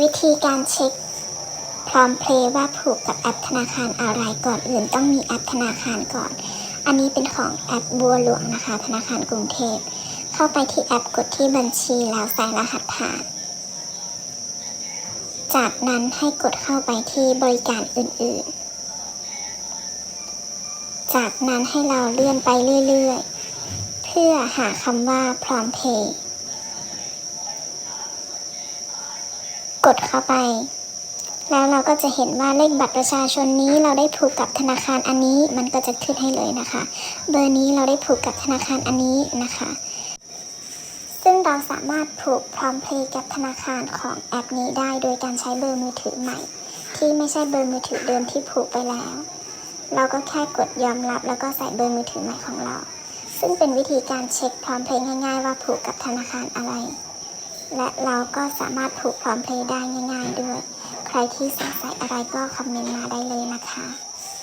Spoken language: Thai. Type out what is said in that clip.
วิธีการเช็ค พร้อมเพลย์ว่าผูกกับแอปธนาคารอะไรก่อนอื่นต้องมีแอปธนาคารก่อน อันนี้เป็นของแอปบัวหลวงนะคะ ธนาคารกรุงเทพ เข้าไปที่แอปกดที่บัญชีแล้วใส่รหัสผ่าน จากนั้นให้กดเข้าไปที่บริการอื่นๆ จากนั้นให้เราเลื่อนไปเรื่อยๆ เพื่อหาคำว่าพร้อมเพย์ กดเข้าไป แล้วเราก็จะเห็นว่าเลขบัตรประชาชนนี้เราได้ผูกกับธนาคารอันนี้มันก็จะขึ้นให้เลยนะคะ เบอร์นี้เราได้ผูกกับธนาคารอันนี้นะคะ ซึ่งเราสามารถผูกพร้อมเพลย์กับธนาคารของแอปนี้ได้ โดยการใช้เบอร์มือถือใหม่ ที่ไม่ใช่เบอร์มือถือเดิมที่ผูกไปแล้ว เราก็แค่กดยอมรับแล้วก็ใส่เบอร์มือถือใหม่ของเราซึ่งเป็นวิธีการเช็คพร้อมเพลย์ง่ายๆ ว่าผูกกับธนาคารอะไร และเราก็สามารถผูกพร้อมเพลย์ได้ง่าย ๆ ด้วย ใครที่สงสัยอะไรก็คอมเมนต์มาได้เลยนะคะ